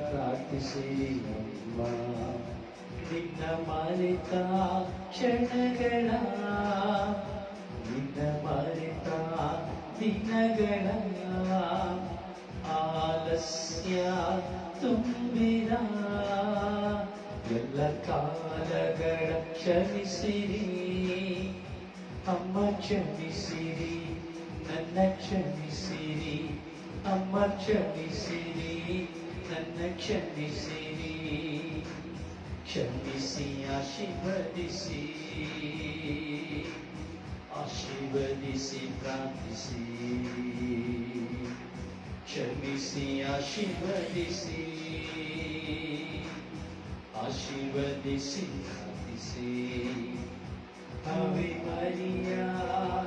ನಮಗಾಗಿ ಪ್ರಾರ್ಥಿಸಿರಿ ಅಮ್ಮ ನಿನ್ನ ಮರೆತ ಕ್ಷಣಗಳ ನಿನ್ನ ಮರೆತ ದಿನಗಳ ಆಲಸ್ಯ ತುಂಬಿದ ಎಲ್ಲ ಕಾಲಗಳ ಕ್ಷಮಿಸಿರಿ ಅಮ್ಮ ಕ್ಷಮಿಸಿರಿ ನನ್ನ ಕ್ಷಮಿಸಿರಿ ಅಮ್ಮ ಕ್ಷಮಿಸಿರಿ ನನ್ನ ಕ್ಷಮಿಸಿರಿ ಕ್ಷಮಿಸಿ ಆಶೀರ್ವದಿಸಿ ಆಶೀರ್ವದಿಸಿ ಪ್ರಾರ್ಥಿಸಿ ಕ್ಷಮಿಸಿ ಆಶೀರ್ವದಿಸಿ ಆಶೀರ್ವದಿಸಿ ಪ್ರಾರ್ಥಿಸಿ Ave Maria,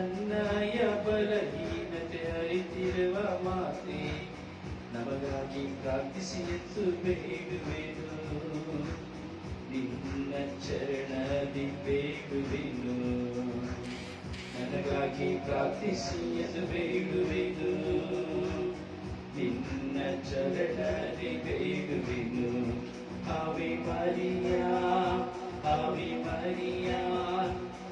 ನನ್ನಯ ಬಲಹೀನತೆ ಅರಿತಿರುವ ಮಾತೆ ನಮಗಾಗಿ ಪ್ರಾರ್ಥಿಸಿ ಎಂದು ಬೇಡುವೆನು ನಿನ್ನ ಚರಣದಿ ಬೇಡುವೆನು ನನಗಾಗಿ ಪ್ರಾರ್ಥಿಸಿ ಎಂದು ಬೇಡುವೆನು ನಿನ್ನ ಚರಣದಿ ಬೇಡುವೆನು ಆವಿ ಮರಿಯಾ ಆವಿ ಮರಿಯಾ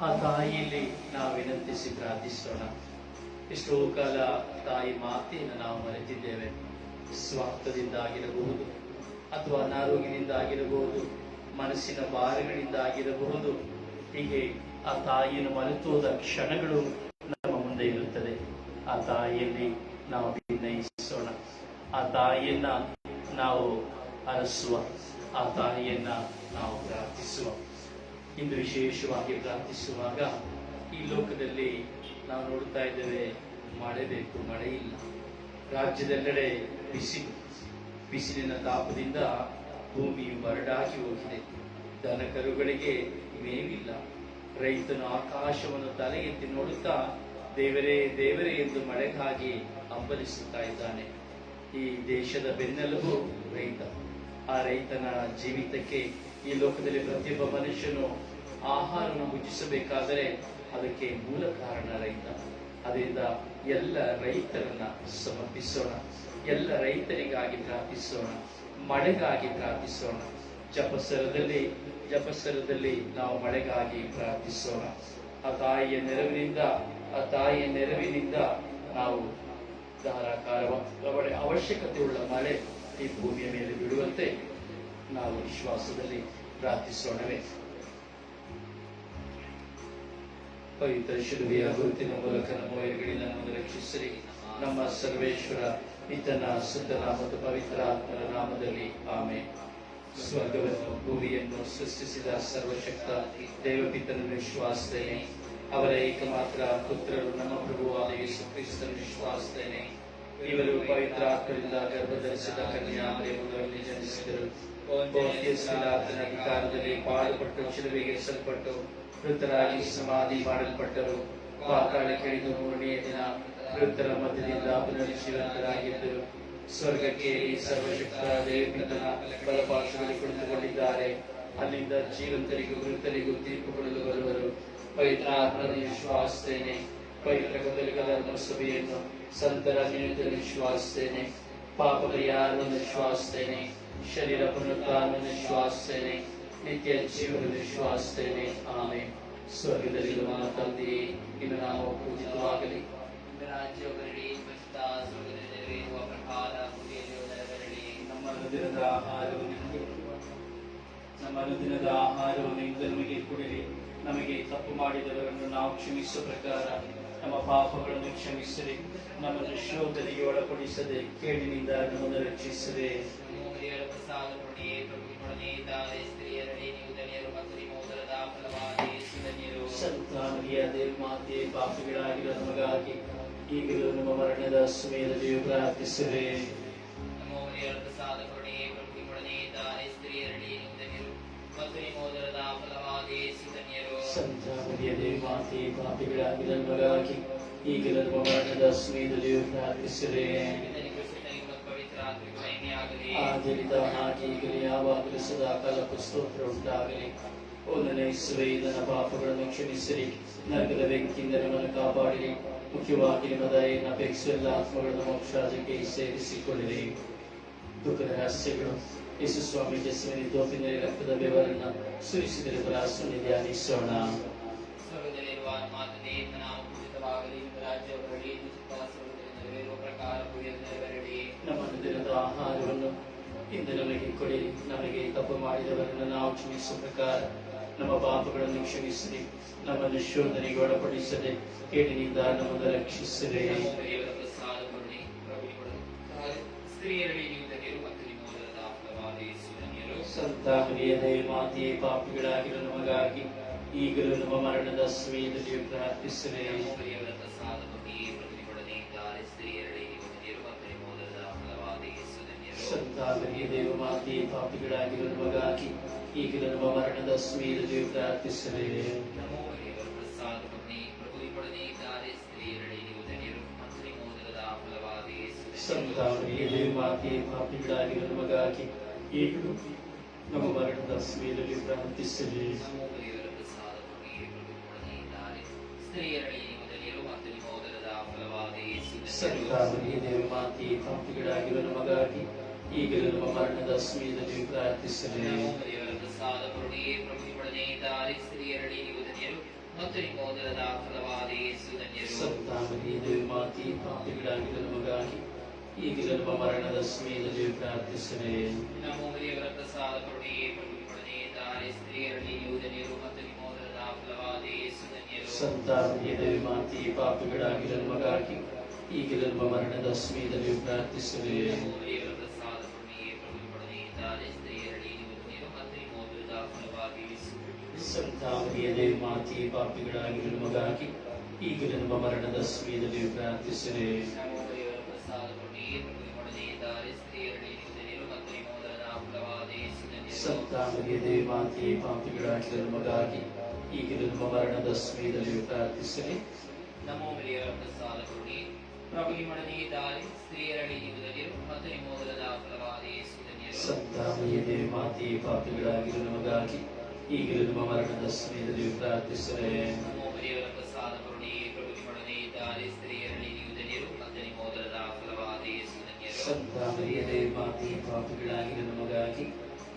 ಆ ತಾಯಿಯಲ್ಲಿ ನಾವು ವಿನಂತಿಸಿ ಪ್ರಾರ್ಥಿಸೋಣ. ಎಷ್ಟೋ ಕಾಲ ತಾಯಿ ಮಾತೆಯನ್ನು ನಾವು ಮರೆತಿದ್ದೇವೆ. ಸ್ವಾರ್ಥದಿಂದ ಆಗಿರಬಹುದು ಅಥವಾ ಅನಾರೋಗ್ಯದಿಂದ ಆಗಿರಬಹುದು ಮನಸ್ಸಿನ ಭಾರಗಳಿಂದ ಆಗಿರಬಹುದು ಹೀಗೆ ಆ ತಾಯಿಯನ್ನು ಮರೆತೋದ ಕ್ಷಣಗಳು ನಮ್ಮ ಮುಂದೆ ಇರುತ್ತದೆ. ಆ ತಾಯಿಯಲ್ಲಿ ನಾವು ವಿನಯಿಸೋಣ. ಆ ತಾಯಿಯನ್ನ ನಾವು ಅರಸುವ. ಆ ತಾಯಿಯನ್ನ ನಾವು ಪ್ರಾರ್ಥಿಸುವ. ಇಂದು ವಿಶೇಷವಾಗಿ ಪ್ರಾರ್ಥಿಸುವಾಗ ಈ ಲೋಕದಲ್ಲಿ ನಾವು ನೋಡ್ತಾ ಇದ್ದೇವೆ, ಮಳೆ ಬೇಕು, ಮಳೆ ಇಲ್ಲ. ರಾಜ್ಯದೆಲ್ಲೆಡೆ ಬಿಸಿಲು ಬಿಸಿಲಿನ ತಾಪದಿಂದ ಭೂಮಿಯು ಬರಡಾಗಿ ಹೋಗಿದೆ. ದನ ಕರುಗಳಿಗೆ ಮೇವಿಲ್ಲ. ರೈತನು ಆಕಾಶವನ್ನು ತಲೆ ಎತ್ತಿ ನೋಡುತ್ತಾ ದೇವರೇ ದೇವರೇ ಎಂದು ಮಳೆಗಾಗಿ ಅಂಬಲಿಸುತ್ತಾ ಇದ್ದಾನೆ. ಈ ದೇಶದ ಬೆನ್ನೆಲುಬು ರೈತ. ಆ ರೈತನ ಜೀವಿತಕ್ಕೆ ಈ ಲೋಕದಲ್ಲಿ ಪ್ರತಿಯೊಬ್ಬ ಮನುಷ್ಯನು ಆಹಾರವನ್ನು ಭುಜಿಸಬೇಕಾದರೆ ಅದಕ್ಕೆ ಮೂಲ ಕಾರಣ ರೈತ. ಅದರಿಂದ ಎಲ್ಲ ರೈತರನ್ನ ಸಮರ್ಪಿಸೋಣ. ಎಲ್ಲ ರೈತರಿಗಾಗಿ ಪ್ರಾರ್ಥಿಸೋಣ. ಮಳೆಗಾಗಿ ಪ್ರಾರ್ಥಿಸೋಣ. ಜಪಸರದಲ್ಲಿ ಜಪಸರದಲ್ಲಿ ನಾವು ಮಳೆಗಾಗಿ ಪ್ರಾರ್ಥಿಸೋಣ. ಆ ತಾಯಿಯ ನೆರವಿನಿಂದ, ಆ ತಾಯಿಯ ನೆರವಿನಿಂದ ನಾವು ಧಾರಾಕಾರ ಅವಶ್ಯಕತೆ ಉಳ್ಳ ಮಳೆ ಈ ಭೂಮಿಯ ಮೇಲೆ ಬಿಡುವಂತೆ ನಾವು ವಿಶ್ವಾಸದಲ್ಲಿ ಪ್ರಾರ್ಥಿಸೋಣವೇ. ಪವಿತ್ರ ಶಿಲುಬೆಯ ಗುರುತಿನ ಮೂಲಕ ನಮ್ಮ ವೈರಿಗಳಿಂದ ನಮ್ಮನ್ನು ರಕ್ಷಿಸಿರಿ. ನಮ್ಮ ಸರ್ವೇಶ್ವರ ಇತನ ಸುತನ ಮತ್ತು ಪವಿತ್ರ ಆತ್ಮರ ನಾಮದಲ್ಲಿ ಆಮೆ ಸ್ವರ್ಗವನ್ನು, ಭೂಮಿಯನ್ನು ಸೃಷ್ಟಿಸಿದ ಸರ್ವಶಕ್ತ ದೇವಪಿತನ ವಿಶ್ವಾಸದೇನೆ ಅವರ ಏಕಮಾತ್ರ ಪುತ್ರರು ನಮ್ಮ ಪ್ರಭುವಾದ ಯೇಸು ಕ್ರಿಸ್ತನ ವಿಶ್ವಾಸದೇನೆ ಇವರು ಪವಿತ್ರ ಆತ್ಮರಿಂದ ಗರ್ಭಧರಿಸಿದ ಕನ್ಯಾ ಮರಿಯಮ್ಮನಲ್ಲಿ ಜನಿಸಿದರು. ಅಧಿಕಾರದಲ್ಲಿ ಪಾಡುಪಟ್ಟು ಶಿಲುಬೆಗೆ ಸಲ್ಪಟ್ಟು ಮೃತರಾಗಿ ಸಮಾಧಿ ಮಾಡಲ್ಪಟ್ಟರು. ಪಾತಾಳಕ್ಕೆ ಇಳಿದು ಮೂರನೆಯ ದಿನ ವೃತ್ತರ ಮಧ್ಯದಿಂದ ಪುನರ್ಜೀವಂತರಾಗಿದ್ದರು ಸ್ವರ್ಗಕ್ಕೆ ಸರ್ವಶಕ್ತ ದೇವಪಿತನ ಬಲಪಾರ್ಶ್ವದಲ್ಲಿ ಕುಳಿತುಕೊಂಡಿದ್ದಾರೆ. ಅಲ್ಲಿಂದ ಜೀವಂತರಿಗೂ ವೃತ್ತರಿಗೂ ತೀರ್ಪು ಕೊಡಲು ಬರುವರು. ಪವಿತ್ರ ಆತ್ಮದ ವಿಶ್ವಾಸಿಸ್ತೇನೆ ಪವಿತ್ರ ಧರ್ಮ ಸಭೆಯನ್ನು ಸಂತರ ನಿಮಿತ್ತ ವಿಶ್ವಾಸಿಸ್ತೇನೆ ಪಾಪ ಪರಿಹಾರವನ್ನು ವಿಶ್ವಾಸಿಸ್ತೇನೆ ಶರೀರ ಪುನರುತ್ಥಾನವನ್ನು ವಿಶ್ವಾಸಿಸ್ತೇನೆ ನಿತ್ಯ ಜೀವನ ವಿಶ್ವಾಸತೇನೆ. ಆಮೆ. ಸ್ವರ್ಗದಲ್ಲಿರುವ ತಂದೆಯೇ ನಿನ್ನ ನಾಮ ಪೂಜಿತವಾಗಲಿ ನಿಮ್ಮ ರಾಜ್ಯ ಬರಲಿ ಪರಿಶುದ್ಧ ಸ್ವರ್ಗದಲ್ಲಿ ನೆರವೇರುವ ಪ್ರಕಾರ ಭೂಮಿಯಲ್ಲಿಯೂ ನಮ್ಮ ದಿನದ ಆಹಾರವನ್ನು ನಮಗೆ ನಮ್ಮ ದಿನದ ಆಹಾರವನ್ನು ಇಂದು ನಮಗೆ ಕೊಡಿರಿ ನಮಗೆ ತಪ್ಪು ಮಾಡಿದವರನ್ನು ನಾವು ಕ್ಷಮಿಸುವ ಪ್ರಕಾರ ನಮ್ಮ ಪಾಪಗಳನ್ನು ಕ್ಷಮಿಸಿರಿ ನಮ್ಮನ್ನು ಶೋಧನೆಗೆ ಒಳಪಡಿಸದೆ ಕೇಡಿನಿಂದ ನಮ್ಮನ್ನು ರಕ್ಷಿಸಿರಿ ಮೋದಿಯರ ಪ್ರಸಾದ ತಾರೆ ಸ್ತ್ರೀಯರಡಿ ನೀವು ಧನ್ಯರು ಮತ್ತು ನಿಮ್ಮ ಉದರದ ಫಲವಾದ ಯೇಸು ಧನ್ಯರು. ಸಂತಾನೀಯ ದೇವಮಾತೆ ಪಾಪಿಗಳಾಗಿರೋ ನಮಗಾಗಿ ಈಗಲೂ ನಮ್ಮ ಮರಣದ ಸಮಯದಲ್ಲಿಯೂ ಮೋದಿಯರ ಪ್ರಸಾದ ಪುಣ್ಯೇ ಪ್ರಭು ಪುಣ್ಯೇ ತಾರೆ ಸ್ತ್ರೀಯರಡಿ ನೀವು ಧನ್ಯರು ಮತ್ತು ನಿಮ್ಮ ಉದರದ ಫಲವಾದ ಯೇಸು ಧನ್ಯರು. ಸಂತಾನೀಯ ದೇವಮಾತೆ ಪಾಪಿಗಳಾಗಿರೋ ನಮಗಾಗಿ ಈಗಲೂ ನಮ್ಮ ಮರಣದ ಸಮಯದಲ್ಲಿಯೂ ಪ್ರಾರ್ಥಿಸಿರಿ ആചരിത ഹാജികളെ ആവാതിരി സദാകാലത്ത് സ്തോത്രം ഉണ്ടാകലേ ഒന്നിനെ സ്വൈതന പാപ്പുകളെ ക്ഷമിച്ചലേ നൽകുന്ന വ്യക്തി നിലമന കാപ്പാടിലേ. മുഖ്യവാക്കിനും അതായിരുന്ന അപേക്ഷയുള്ള ആത്മകളുടെ മോക്ഷാജക്കെ സേവിസിക്കൊള്ളിലേ ദുഃഖരഹസ്യങ്ങളും യേശുസ്വാമി ജസ്മിനി തോപ്പിന്റെ രക്തത വിവരണ സുരക്ഷിതരെ പ്രാസന്നിധ്യാനീശ്വരണ ಆಹಾರವನ್ನು ಇಂದು ನಮಗೆ ಕೊಡಿ. ನಮಗೆ ತಪ್ಪು ಮಾಡಿದವರನ್ನು ನಾವು ಕ್ಷಮಿಸುವ ಪ್ರಕಾರ ನಮ್ಮ ಪಾಪಗಳನ್ನು ಕ್ಷಮಿಸಿರಿ. ನಮ್ಮನ್ನು ಶೋಧನೆಗೆ ಒಳಪಡಿಸದೆ ಕೇಳಿನಿಂದ ನಮ್ಮನ್ನು ರಕ್ಷಿಸಿರಿ. ಸಂತ ಸಂತಾಮರಿಯದೇ ಮಾತೆಯೇ ಪಾಪಿಗಳಾಗಿರೋ ನಮಗಾಗಿ ಈಗಲೂ ನಮ್ಮ ಮರಣದ ಸಮಯದಲ್ಲಿ ಪ್ರಾರ್ಥಿಸಿರಿ. ನೀವು ಧನ್ಯರು. ಮತ್ತು ನಿಮ್ಮ ಉದರದ ಫಲವಾದ ಯೇಸು ಧನ್ಯರು ಸಂತಾಮರಿಯ ದೇವ ಮಾತೆಯೇ ಪಾಪಿಗಳಾಗಿರೋ ನಮಗಾಗಿ ಈಗಲೂ ನಮ್ಮ ಮರಣದ ಸಮಯದಲ್ಲಿ ಪ್ರಾರ್ಥಿಸಿರಿ. ನಮೋ ದೇವರ ಪ್ರಸಾದ ಕರುಣೆ ಪ್ರಭುಗಳೇ ಇದ್ದಾರೆ ಸ್ತ್ರೀಯರಲ್ಲಿ ನೀವು ಧನ್ಯರು. ಮತ್ತು ನಿಮ್ಮ ಉದರದ ಫಲವಾದ ಯೇಸು ಧನ್ಯರು ಸಂತಾಮರಿಯ ದೇವ ಮಾತೆಯೇ ಪಾಪಿಗಳಾಗಿರೋ ನಮಗಾಗಿ ಈಗಲೂ ನಮ್ಮ ಮರಣದ ಸಮಯದಲ್ಲಿ ಪ್ರಾರ್ಥಿಸಿರಿ ನಮೋ ದೇವರ ಪ್ರಸಾದ ಕರುಣೆಯೇ ಪ್ರಭುಗಳೇ ಇದ್ದಾರೆ ಸ್ತ್ರೀಯರಲ್ಲಿ ನೀವು ಧನ್ಯರು ಮತ್ತು ನಿಮ್ಮ ಉದರದ ಫಲವಾದ ಯೇಸು ಧನ್ಯರು ಸಂತಾಮರಿಯ ದೇವ ಮಾತೆಯೇ ಪಾಪಿಗಳಾಗಿರೋ ನಮಗಾಗಿ ಈಗಲೂ ನಮ್ಮ ಮರಣದ ಸಮಯದಲ್ಲಿ ಪ್ರಾರ್ಥಿಸಿರಿ ನಮೋ ದೇವರ ಪ್ರಸಾದ ಕರುಣೆಯೇ ಪ್ರಭುಗಳೇ ಇದ್ದಾರೆ ಸ್ತ್ರೀಯರಲ್ಲಿ ನೀವು ಧನ್ಯರು ಮತ್ತು ನಿಮ್ಮ ಉದರದ ಫಲವಾದ ಯೇಸು ಧನ್ಯರು ಸಂತಾಮರಿಯ ದೇವ ಮಾತೆಯೇ ಪಾಪಿಗಳಾಗಿರೋ ನಮಗಾಗಿ ಈಗಲೂ ನಮ್ಮ ಮರಣದ ಸಮಯದಲ್ಲಿ ಪ್ರಾರ್ಥಿಸಿರಿ ನಮೋ ನೀವು ಧನ್ಯರು ಮತ್ತು ನಿಮ್ಮ ಉದರದ ಫಲವಾದ ಯೇಸು ಧನ್ಯರು ಸಂತಾಮರಿಯ ದೇವ ಮಾತೆಯೇ ಪಾಪಿಗಳಾಗಿರೋ ನಮಗಾಗಿ ಈಗಲೂ ನಮ್ಮ ಮರಣದ ಸಮಯದಲ್ಲಿ ಪ್ರಾರ್ಥಿಸಿರಿ ನಮೋ ದೇವರ ಪ್ರಸಾದ ಕರುಣೆ ಪ್ರಭು ನಿಮ್ಮೊಡನೆ ಇದ್ದಾರೆ ಸ್ತ್ರೀಯರಲ್ಲಿ ನೀವು ಧನ್ಯರು ಮತ್ತು ನಿಮ್ಮ ಉದರದ ಫಲವಾದ ಯೇಸು ಧನ್ಯರು ಸಂತಾಮರಿಯ ದೇವ ಮಾತೆಯೇ ಪಾಪಿಗಳಾಗಿರೋ ನಮಗಾಗಿ ಈಗಲೂ ನಮ್ಮ ಮರಣದ ಸಮಯದಲ್ಲಿ ಪ್ರಾರ್ಥಿಸಿರಿ ನಮೋ ದೇವರ ಪ್ರಸಾದ ಕರುಣೆ ಪ್ರಭು ನಿಮ್ಮೊಡನೆ ಇದ್ದಾರೆ ಸ್ತ್ರೀಯರಲ್ಲಿ ನೀವು ಧನ್ಯರು ಮತ್ತು ನಿಮ್ಮ ಉದರದ ಫಲವಾದ ಯೇಸು ಧನ್ಯರು ಸಂತಾಮರಿಯ ದೇವ ಮಾತೆಯೇ ಪಾಪಿಗಳಾಗಿರೋ ನಮಗಾಗಿ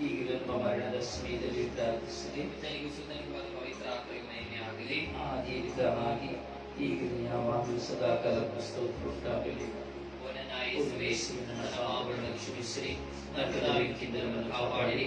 ಈಗಲೂ ನಮ್ಮ ಮರಣದ ಸಮಯದಲ್ಲಿ ಪ್ರಾರ್ಥಿಸಿರಿ ಪಿತನಿಗೂ ಸುತನಿಗೂ ಮತ್ತು ಪವಿತ್ರ ಆತ್ಮರಿಗೂ ಮಹಿಮೆ ಆಗಲಿ ಆದಿಯಿಂದ ಹಾಗೆ ಈಗಲೂ ಯಾವಾಗಲೂ ಸದಾ ಕಾಲಕ್ಕೂ ಸ್ತೋತ್ರ ಉಂಟಾಗಲಿ ಓ ನನ್ನ ಯೇಸುವೇ, ನನ್ನ ಪಾಪಗಳನ್ನು ಕ್ಷಮಿಸಿರಿ ನರಕದ ಬೆಂಕಿಯಿಂದ ನಮ್ಮನ್ನು ಕಾಪಾಡಿರಿ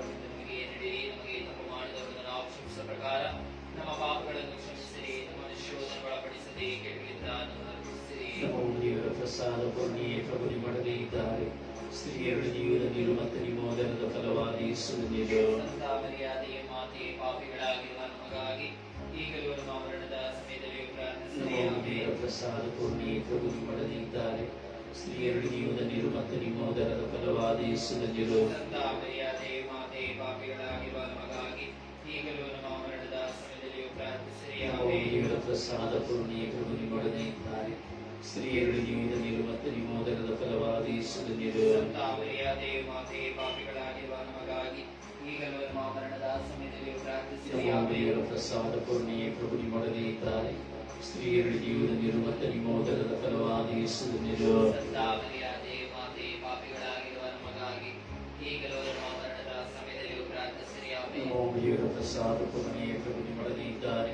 ದೇವರ ಪ್ರಸಾದ ಮಾಡದೇ ಇದ್ದಾರೆ. ಸ್ತ್ರೀಯರು ಜೀವನ ನೀರು ಮತ್ತು ನಿಮ್ಮ ಮೊದಲದ ಫಲವಾದ ಯೇಸುವಿನಿರು ಸಂತ ಮರ್ಯಾದೆಯ ಮಾತೆ ಪಾಪಿಗಳಾಗಿರುವ ನಮಗಾಗಿ ಈಗಲೂ ನಮ್ಮ ಮರಣದ ಸಮಯದಲ್ಲಿ ಪ್ರಾರ್ಥಿಸಿರಿ ನಮ್ಮ ಆಮೆನ್. ದೇವರ ಪ್ರಸಾದ ಪೂರ್ಣಿಯೇ ಪ್ರಭು ನಿಮ್ಮೊಡನೆ ಇದ್ದಾರೆ. ಸ್ತ್ರೀಯರು ಜೀವನ ನೀರು ಮತ್ತು ನಿಮ್ಮ ಮೊದಲದ ಫಲವಾದ ಯೇಸುವಿನಿರು ಸಂತ ಮರ್ಯಾದೆಯ ಮಾತೆ ಪಾಪಿಗಳಾಗಿರುವ ನಮಗಾಗಿ ಈಗಲೂ ನಮ್ಮ ಮರಣದ ಸಮಯದಲ್ಲಿ ಪ್ರಾರ್ಥಿಸಿರಿ ನಮ್ಮ ಆಮೆನ್. ದೇವರ ಪ್ರಸಾದ ಪೂರ್ಣಿಯೇ ಪ್ರಭು ನಿಮ್ಮೊಡನೆ ಇದ್ದಾರೆ. ಸ್ತ್ರೀಯರು ಮತ್ತು ನಿಮ್ಮ ಉದರದ ಫಲವಾದ ಯೇಸುವಿನಿರು ಸಂತ ಮರ್ಯಾದೆಯ ಮಾತೆ ಪಾಪಿಗಳಾಗಿರುವ ನಮಗಾಗಿ ಈಗಲೂ ನಮ್ಮ ಮರಣದ ಸಮಯದಲ್ಲಿ. ದೇವರ ಪ್ರಸಾದ ಪೂರ್ಣಿಯೇ ಪ್ರಭು ನಿಮ್ಮೊಡನೆ ಇದ್ದಾರೆ. ಸ್ತ್ರೀಯರು ಮತ್ತು ನಿಮ್ಮ ಉದರದ ಫಲವಾದ ಯೇಸುವಿನಿರು ಸಂತ ಮರ್ಯಾದೆಯ ಮಾತೆ ಪಾಪಿಗಳಾಗಿರುವ ನಮಗಾಗಿ ಈಗಲೂ ನಮ್ಮ ಮರಣದ ಸಮಯದಲ್ಲಿ ದೇವರ ಪ್ರಸಾದ ಪೂರ್ಣಿಯೇ ಪ್ರಭು ನಿಮ್ಮೊಡನೆ ಇದ್ದಾರೆ.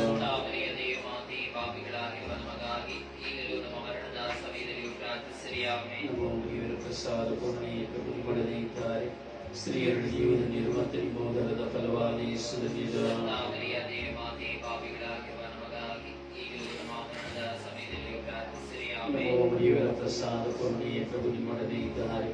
ಸಂತ ಮರ್ಯಾದೆಯ ಮಾತೆ ಪಾಪಿಗಳಾಗಿರುವ ನಮಗಾಗಿ ಈಗಲೂ ನಮ್ಮ ಮರಣದ ಸಮಯದಲ್ಲಿ ಪ್ರಾರ್ಥಿಸಿರಿ ಆಮೆನ್. ನಮ್ಮ ದೇವರ ಪ್ರಸಾದ ಪೂರ್ಣಿಯೇ ಪ್ರಭು ನಿಮ್ಮೊಡನೆ ಇದ್ದಾರೆ ಸ್ತ್ರೀಯರು ನೀವು ನೀರು ಮತ್ತು ನಿಮ್ಮ ಉದರದ ಫಲವಾದ ಯೇಸುವಿನಿರು ಸಂತ ಮರ್ಯಾದೆಯ ಮಾತೆ ಪಾಪಿಗಳಾಗಿರುವ ನಮಗಾಗಿ ಈಗಲೂ ನಮ್ಮ ಮರಣದ ಸಮಯದಲ್ಲಿ ಪ್ರಾರ್ಥಿಸಿರಿ ಆಮೆನ್. ನಮ್ಮ ದೇವರ ಪ್ರಸಾದ ಪೂರ್ಣಿಯೇ ಪ್ರಭು ನಿಮ್ಮೊಡನೆ ಇದ್ದಾರೆ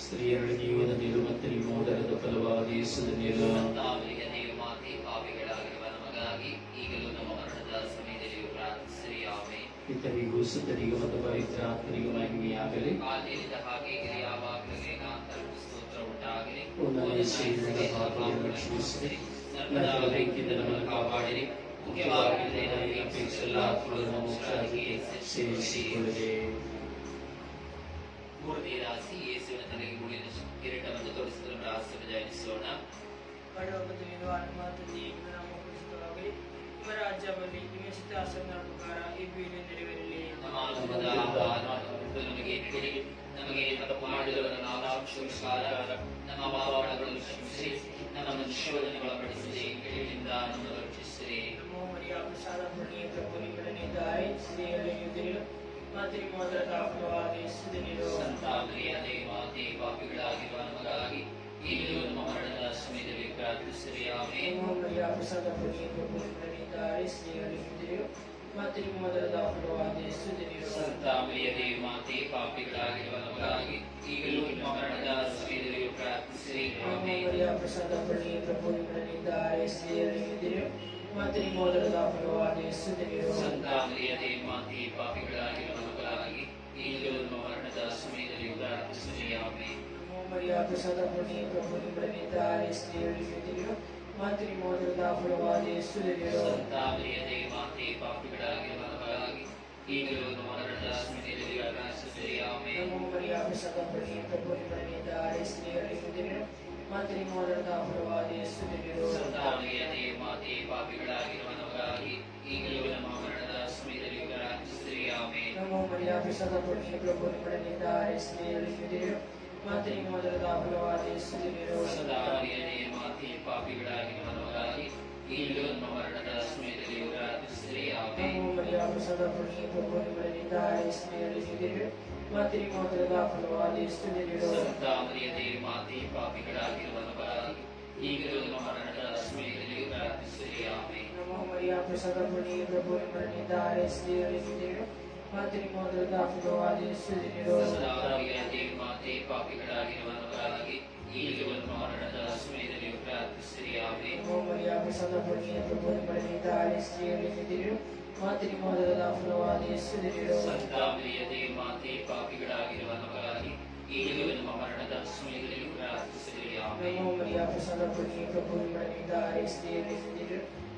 ಸ್ತ್ರೀಯರು ನೀವು ನೀರು ಮತ್ತು ನಿಮ್ಮ ಉದರದ ಫಲವಾದ ಯೇಸುವಿನಿರು ಸಂತ ಮರ್ಯಾದೆಯ ಮಾತೆ ಪಾಪಿಗಳಾಗಿರುವ ನಮಗಾಗಿ ಈಗಲೂ ನಮ್ಮ ಮರಣದ ಸಮಯದಲ್ಲಿ ಪ್ರಾರ್ಥಿಸಿರಿ ಆಮೆನ್. ಪಿತರಿಗೂ ಸುತರಿಗೂ ಮತ್ತು ಪವಿತ್ರ ಆತ್ಮರಿಗೂ ಮಹಿಮೆಯಾಗಲಿ ಆದಿಯಿಂದ ಹಾಗೆ ಯಾವಾಗಲೂ ಏಕಾಂತರಕ್ಕೂ ಸ್ತೋತ್ರ ಉಂಟಾಗಲಿ ಒಂದನೇ ಸೇರಿದ ಪಾಪಗಳನ್ನು ಕ್ಷಮಿಸಿರಿ ನರಕದ ಬೆಂಕಿಯಿಂದ ನಮ್ಮನ್ನು ಕಾಪಾಡಿರಿ ಮುಖ್ಯವಾಗಿ ನಮಗೆ ಅಪೇಕ್ಷಿಸುವ ಎಲ್ಲ ಆತ್ಮಗಳನ್ನು ಮುಖ್ಯವಾಗಿ ಸೇರಿಸಿಕೊಳ್ಳಿರಿ ಮೂರನೇ ರಾಶಿ ಯೇಸುವಿನ ತಲೆಗೆ ಮುಳಿದ ಕಿರೀಟವನ್ನು ತೊಡಿಸಲು ರಹಸ್ಯವನ್ನು ಧ್ಯಾನಿಸೋಣ ಪರಲೋಕದ ವಿದ್ವಾನ್ ಮಾತಂದೆ ನಮ್ಮ ಪುಸ್ತಕವಾಗಲಿ ನಿಮ್ಮ ರಾಜ್ಯ ಬರಲಿ ನಿಮ್ಮ ಚಿತ್ತಾಸನ ಪ್ರಕಾರ ಈ ಬೀಳು ನೆರವೇರಲಿ ನಮ್ಮ ಅನುದಿನದ ಆಹಾರವನ್ನು ಕೊಟ್ಟು ನಮಗೆ ನೀಡಿರಿ ನಮಗೆ ತಪ್ಪು ಮಾಡಿದವರನ್ನು ನಾವು ಕ್ಷಮಿಸುವ ನಮ್ಮ ಪಾಪಗಳನ್ನು ಕ್ಷಮಿಸಿರಿ ನಮ್ಮನ್ನು ಶೋಧನೆಗೆ ಒಳಪಡಿಸಿರಿ ಕೇಳಿನಿಂದ ನಮ್ಮನ್ನು ರಕ್ಷಿಸಿರಿ ನಮ್ಮ ಮರಿಯ ಪ್ರಸಾದ ಪುಣ್ಯ ಪ್ರಭು ನಿಮ್ಮೊಡನಿದ್ದಾರೆ ಸ್ತ್ರೀಯಲ್ಲಿ ಯುದ್ಧರು ಮತ್ತು ನಿಮ್ಮ ಮೊದಲ ದಾಪಕವಾದ ಯೇಸುವಿನಿರು ಸಂತ ಮರಿಯಾದೆ ಮಾತೆ ಪಾಪಿಗಳಾಗಿರುವ ನಮಗಾಗಿ ಈಗಲೂ ನಮ್ಮ ಮರಣದ ಸಮಯದಲ್ಲಿ ಪ್ರಾರ್ಥಿಸಿರಿ ಮತ್ತು ನಿಮ್ಮ ಮೊದಲ ದಾಪಕವಾದ ಯೇಸುವಿನಿರು ಸಂತ ಮರಿಯದೆ ಮಾತೆ ಪಾಪಿಗಳಾಗಿರುವ ನಮಗಾಗಿ ಈಗಲೂ ನಮ್ಮ ಮರಣದ ಸಮಯದಲ್ಲಿ ಪ್ರಾರ್ಥಿಸಿರಿ ಪ್ರಸಾದ ಪುಣ್ಯ ಪ್ರಭು ನಿಮ್ಮೊಡನಿದ್ದಾರೆ ಸ್ತ್ರೀಯಲ್ಲಿ ಯುದ್ಧರು ಮತ್ತು ನಿಮ್ಮ ಮೊದಲ ದಾಪಕವಾದ ಯೇಸುವಿನಿರು ಸಂತ ಮರಿಯದೆ ಮಾತೆ ಪಾಪಿಗಳಾಗಿರುವ ನಮಗಾಗಿ ಈಗಲೂ ನಮ್ಮ ಮರಣದ ಸಮಯದಲ್ಲಿ ಪ್ರಾರ್ಥಿಸಿರಿ ಆಮೆನ್ ಮರಿಯ ಪ್ರಸಾದ ಪುಣ್ಯ ಪ್ರಭು ನಿಮ್ಮೊಡನಿದ್ದಾರೆ ಸ್ತ್ರೀಯಲ್ಲಿ ಯುದ್ಧರು ಮತ್ತು ನಿಮ್ಮ ಮೊದಲ ದಾಪಕವಾದ ಯೇಸುವಿನಿರು ಸಂತ ಮರಿಯದೆ ಮಾತೆ ಪಾಪಿಗಳಾಗಿರುವ ನಮಗಾಗಿ ಈಗಲೂ ನಮ್ಮ ಮರಣದ ಸಮಯದಲ್ಲಿ ಪ್ರಾರ್ಥಿಸಿರಿ ಆಮೆನ್ ನಮ್ಮ ಮರಿಯ ಪ್ರಸಾದ ಪುಣ್ಯ ಪ್ರಭು ನಿಮ್ಮೊಡನಿದ್ದಾರೆ ಸ್ತ್ರೀಯಲ್ಲಿ ಯುದ್ಧರು ಮತ್ತು ನಿಮ್ಮ ಮೊದಲ ದಾಪಕವಾದ ಯೇಸುವಿನಿರು ಸಂತ ಮರಿಯದೆ ಮಾತೆ ಪಾಪಿಗಳಾಗಿರುವ ನಮಗಾಗಿ ಈಗಲೂ ನಮ್ಮ ಮರಣದ ಸಮಯದಲ್ಲಿ ಪ್ರಾರ್ಥಿಸಿರಿ ನಮ್ಮ ಮರಿಯ ಪ್ರಸಾದ ಪುಣ್ಯ ಪ್ರಭು ನಿಮ್ಮೊಡನಿದ್ದಾರೆ ಸ್ತ್ರೀಯಲ್ಲಿ ಯುದ್ಧರು ಮತ್ತು ನಿಮ್ಮ ಮೊದಲ ದಾಪಕವಾದ ಯೇಸುವಿನಿರು ಸದಾ ಮರಿಯದೆ ಮಾತೆ ಪಾಪಿಗಳಾಗಿರುವ ನಮಗಾಗಿ ಈಗಲೂ ನಮ್ಮ ಮರಣದ ಸಮಯದಲ್ಲಿ ಪ್ರಾರ್ಥಿಸಿರಿ ನಮ್ಮ ಮರಿಯ ಪ್ರಸಾದ ಪುಣ್ಯ ಪ್ರಭು ನಿಮ್ಮೊಡನಿದ್ದಾರೆ ಸ್ತ್ರೀಯಲ್ಲಿ ಯುದ್ಧರು ಮತ್ತು ನಿಮ್ಮ ಮೊದಲ ದಾಪಕವಾದ ಯೇಸುವಿನಿರು ಸಂತ ಮರಿಯದೆ ಮಾತೆ ಪಾಪಿಗಳಾಗಿರುವ ನಮಗಾಗಿ ಈಗಲೂ ನಮ್ಮ ಮರಣದ ಸಮಯದಲ್ಲಿ ಪ್ರಾರ್ಥಿಸಿರಿ ಆಮೇಲೆ ನಮ್ಮ ಮರಿಯ ಪ್ರಸಾದ ಪುಣ್ಯ ಪ್ರಭು ನಿಮ್ಮೊಡನಿದ್ದಾರೆ ಸ್ತ್ರೀಯಲ್ಲಿ ನಿಮ್ಮ ಮೊದಲ ಸದಾ ಮರಿಯದೆ ಮಾತೆ ಪಾಪಿಗಳಾಗಿರುವ ನಮಗಾಗಿ ಈಗಲೂ ಮರಣದ ಸಮಯದಲ್ಲಿಯೂ ಪ್ರಾರ್ಥಿಸಿರಿ ಆಮೇಲೆ ನಮೋ ಮರಿಯ ಪ್ರಸಾದ ಪುಣ್ಯ ಪ್ರಭು ನಿಮ್ಮೊಡನಿದ್ದಾರೆ ಸ್ತ್ರೀಯರಲ್ಲಿ ನಿಂತಿರು ಫಲವಾದ ಯೇಸು ಮಾತೆ ಪಾಪಿಗಳಾಗಿರುವ ನಮಗಾಗಿ ಈಗಲೂ ನಮ್ಮ ಮರಣದ ಸಮಯದಲ್ಲಿಯೂ ಪ್ರಾರ್ಥಿಸಿರಿ ಆಮೇಲೆ ನಮೋ ಮರಿಯ ಪ್ರಸಾದ ಪುಣ್ಯ ಪ್ರಭು ನಿಮ್ಮೊಡನಿದ್ದಾರೆ ಸ್ತ್ರೀಯರಲ್ಲಿ ನಿಂತಿರು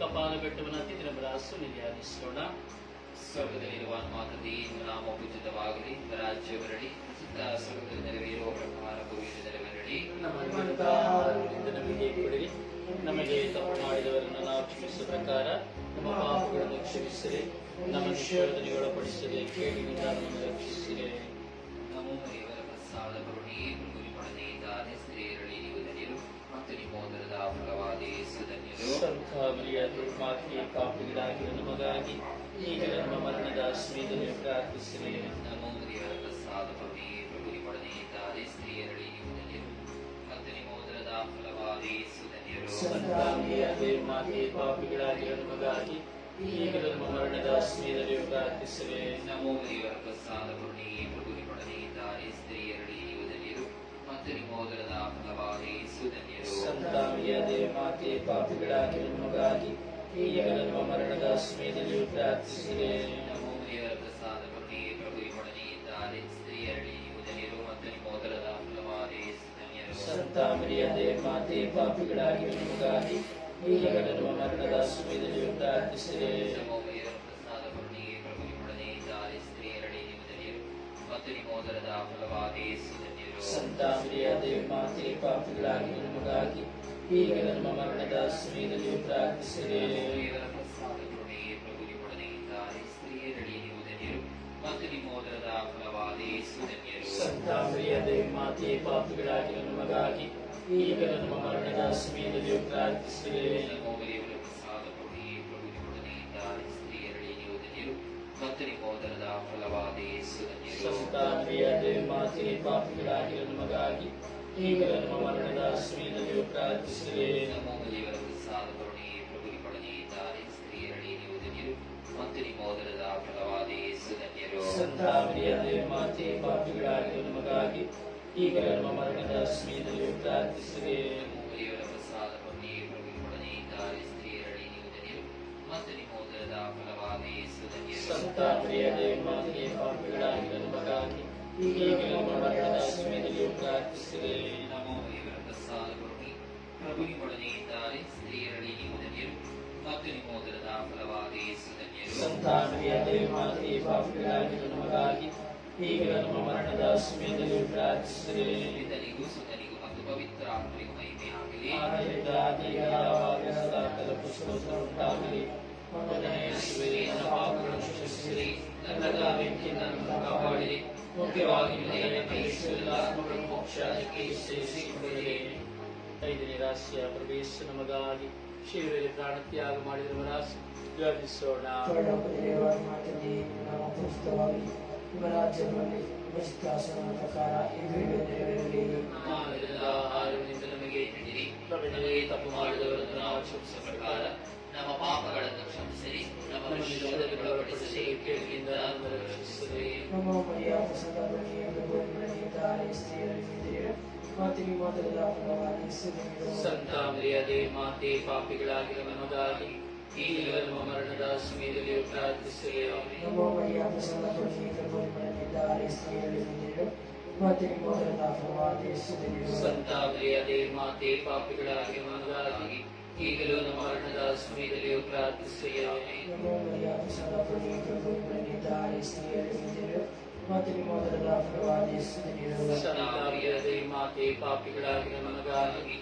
ಕಪಾಲ ಬೆಟ್ಟವನ್ನು ಅತಿಥಿ ದಿನಬರಾಸು ಧ್ಯಾನಿಸೋಣ ಸ್ವರ್ಗದಲ್ಲಿರುವ ಮಾತದಿ ನಾಮ ಪೂಜಿತವಾಗಲಿ ರಾಜ್ಯ ಬರಲಿ. ಸ್ವರ್ಗದಲ್ಲಿ ನೆರವೇರುವ ಪ್ರಕಾರ ನೆರವೇರಲಿ. ನಮಗೆ ಕೊಡಿರಿ? ನಮಗೆ ತಪ್ಪು ಮಾಡಿದವರನ್ನು ನಾವು ಕ್ಷಮಿಸುವ ಪ್ರಕಾರ ನಮ್ಮ ಪಾಪಗಳನ್ನು ಕ್ಷಮಿಸಿರಿ. ನಮ್ಮ ವಿಷಯದಲ್ಲಿ ಒಳಪಡಿಸದೆ ಕೇಳಿನಿಂದ ನಮ್ಮನ್ನು ರಕ್ಷಿಸಿರಿ. ನಮೋ ದೇವರ ಪ್ರಸಾದ ಕರುಣಿ ಗುರಿ ಪಡದೆ ಇದ್ದಾರೆ ಸ್ತ್ರೀಯರಲ್ಲಿ ನೀವು ಧನ್ಯರು ಮತ್ತು ಫಲವಾದ ಯೇಸು ಧನ್ಯರು ಸಂತ ಮರಿಯಾದ ಮಾತೆಯ ಪಾಪಿಗಳಾಗಿರುವ ನಮಗಾಗಿ ಈಗ ನಮ್ಮ ಮರಣದ ಸಮಯದಲ್ಲಿ ಪ್ರಾರ್ಥಿಸಿರಿ ನಮೋ ದೇವರ ಪ್ರಸಾದ ಕರುಣಿ ಮೃಗುರಿ ಪಡದೆ ಇದ್ದಾರೆ ಸ್ತ್ರೀಯರಲ್ಲಿ ನೀವು ಧನ್ಯರು ಮತ್ತು ಫಲವಾದ ನಮ್ಮ ನಮೋ ದೇವರ ಪ್ರಸಾದ ಕರುಣಿ ಮೃಗುರಿ ನಿಮ್ಮೋದರದ ಫಲವಾದ ಯೇಸು ಧನ್ಯರು. ನಮಗಾಗಿ ಈಗ ನಮ್ಮ ಮರಣದ ಸಮಯದಲ್ಲಿ ಪ್ರಾರ್ಥಿಸಿದೆ ನಮೋ ದೇವರ ಪ್ರಸಾದ ಕರುಣೆ ಪ್ರಭು ಇದ್ದಾರೆ ಸ್ತ್ರೀಯರಲ್ಲಿ ನೀವು ಧನ್ಯರು ಮತ್ತು ನಿಮ್ಮೋದರದ ಫಲವಾದ ಯೇಸು ಧನ್ಯರು. ಸಂತ ಮರಿಯದೆ ಮಾತೆ ಪಾಪಿಗಳಾಗಿರುವ ನಮಗಾಗಿ ಈಗ ನಮ್ಮ ಮರಣದ ಸಮಯದಲ್ಲಿ ಪ್ರಾರ್ಥಿಸಿದೆ ನಮೋ ದೇವರ ಪ್ರಸಾದ ಕರುಣೆ ಪ್ರಭು ಪಡನೆ ಇದ್ದಾರೆ ಸ್ತ್ರೀಯರಲ್ಲಿ ನೀವು ಧನ್ಯರು ಮತ್ತು ನಿಮ್ಮೋದರದ ಫಲವಾದ ಯೇಸು ಧನ್ಯರು ಸಂತ ಮರಿಯದೆ ಮಾತೆ ಪಾಪಿಗಳಾಗಿರುವ ನಮಗಾಗಿ ಈಗ ನಮ್ಮ ಮರಣದ ಸಮಯದಲ್ಲಿ ಪ್ರಾರ್ಥಿಸಿದೆ ದೇವರ ಪ್ರಸಾದ ಕರುಣೆ ಪ್ರಭು ಪಡನೆ ಇದ್ದಾರೆ ಸ್ತ್ರೀಯರಲ್ಲಿ ನೀವು ಧನ್ಯರು ಮತ್ತು ನಿಮ್ಮೋದರದ ಫಲವಾದ ಯೇಸು ಧನ್ಯರು ಸಂತ ಮರಿಯದೆ ಮಾತೆ ಪಾಪಿಗಳಾಗಿರುವ ನಮಗಾಗಿ ಈಗ ನಮ್ಮ ಮರಣದ ಸಮಯದಲ್ಲಿ ಪ್ರಾರ್ಥಿಸಿದೆ ನಮೋ ದೇವರ ಫಲವಾದ ಪಾಪಿಗಳಾಗಿರುವ ನಮಗಾಗಿ ಈಗ ನಮ್ಮ ಮರಣದ ಸಮಯದಲ್ಲಿ ಪ್ರಾರ್ಥಿಸಿರಿ. ನಮ್ಮ ದೇವರ ಪ್ರಸಾದ ಕರುಣೆ ಪ್ರಭು ನಿಮ್ಮೊಡನೆ ಇದ್ದಾರೆ ಸ್ತ್ರೀಯರಲ್ಲಿ ನೀವು ಧನ್ಯರು ಮತ್ತು ಫಲವಾದ ಯೇಸು ಧನ್ಯರು. ಸಂತ ಮರಿಯದೆ ಮಾತೆ ಪಾಪಿಗಳಾಗಿರುವ ನಮಗಾಗಿ ಈಗ ನಮ್ಮ ಮರಣದ ಸಮಯದಲ್ಲಿ ಪ್ರಾರ್ಥಿಸಿರಿ. ನಮೋ ದೇವರ ಪ್ರಸಾದ ಕರುಣೆ ಪ್ರಭು ನಿಮ್ಮೊಡನೆ ಇದ್ದಾರೆ ಸ್ತ್ರೀಯರಲ್ಲಿ ನೀವು ಧನ್ಯರು ಮತ್ತು ನಿಮ್ಮೋದರದ ಫಲವಾದ ಯೇಸು ಧನ್ಯರು. ಮಾತೆ ಪಾಪಿಗಳಾಗಿರುವ ನಮಗಾಗಿ ಈಗ ನಮ್ಮ ಮರಣದ ಸಮಯದಲ್ಲಿ ಪ್ರಾರ್ಥಿಸಿರಿ ನಮೋ ದೇವರ ಪ್ರಸಾದ ಕರುಣೆ ಪ್ರಭು ನಿಮ್ಮೊಡನೆ ಇದ್ದಾರೆ ಸ್ತ್ರೀಯರಲ್ಲಿ ನೀವು ಧನ್ಯರು ಮತ್ತು ನಿಮ್ಮೋದರದ ಫಲವಾದ ಯೇಸು ಧನ್ಯರು ಸಂತ ಮರಿಯದೆ ಮಾತೆ ಪಾಪಿಗಳಾಗಿರುವ ನಮಗಾಗಿ ಈಗ ನಮ್ಮ ಮರಣದ ಸಮಯದಲ್ಲಿ ಪ್ರಾರ್ಥಿಸಿರಿ ಮತ್ತು ಪವಿತ್ರ ಆತ್ಮರಿಗೂ ಮಹಿಮೆ ಆಗಲಿ. ಆದ್ದರಿಂದ ಈಗ ಯಾವಾಗ ಸದಾ ಪುಸ್ತಕ ಉಂಟಾಗಲಿ. ಮೊದಲನೇ ಯೇಸುವೇ, ನನ್ನ ಪಾಪಗಳನ್ನು ಕ್ಷಮಿಸಿರಿ. ನನ್ನದ ಬೆಂಕಿಯಿಂದ ನನ್ನನ್ನು ಕಾಪಾಡಿರಿ ಮುಖ್ಯವಾಗಿ ಸೇರಿಸಿಕೊಂಡಿರಿ ಐದನೇ ರಾಶಿಯ ಪ್ರವೇಶ ನಮಗಾಗಿ ಶಿಲುವೆಯಲ್ಲಿ ಪ್ರಾಣತ್ಯಾಗ ಮಾಡಿದವರ ಧ್ಯಾನಿಸೋಣ ಪರಲೋಕದಲ್ಲಿರುವ ರಾಜ್ಯದಲ್ಲಿ ನಿಶ್ಚಿತಾಸನ ಪ್ರಕಾರ ನೆರವೇರಲಿ ನಾವೆಲ್ಲ ಆಹಾರದಿಂದ ನಮಗೆ ತಪ್ಪು ಮಾಡಿದವರನ್ನು ನಾವು ಕ್ಷಮಿಸುವ ಪ್ರಕಾರ ನಮ್ಮ ಪಾಪಗಳನ್ನು ಕ್ಷಮಿಸಿರಿ. ನಮ್ಮ ಶೋಧನೆಗೆ ಒಳಪಡಿಸಿ ಕೇಳಿಯಿಂದ ನಮ್ಮನ್ನು ರಕ್ಷಿಸಿರಿ. ನಮ್ಮ ಮರಿಯ ಪ್ರಸಾದ ಬಳಿಯ ಪ್ರಭುಗಳಿದ್ದಾರೆ ಸ್ತ್ರೀಯರಲ್ಲಿ ನಿಂತಿರು ಮತ್ತು ನಿಮ್ಮ ಮೊದಲದ ಫಲವಾದ ಯೇಸು ದೇವರು ಸಂತ ಮರಿಯದೆ ಮಾತೆ ಮಾತೆ ಸಂತ ಮಾತೆ ಪಾಪಿಗಳಾಗಿರುವ ಸಂತ ಮರಿಯದೆ ಮಾತೆ ನಮಗಾಗಿ ഈശ്വരൻ മമ്മരുടെ ദാസ്മീരിലെ പ്രാർത്ഥിച്ചുമാതേ പാപ്പികളാകെ മകളാകി ഈകലോ നമ്മുടെ ദാസ്മീരിലെ പ്രാർത്ഥിച്ചുയാമേ സനാറിയതേ മാതേ പാപ്പികളാകെ മകളാകി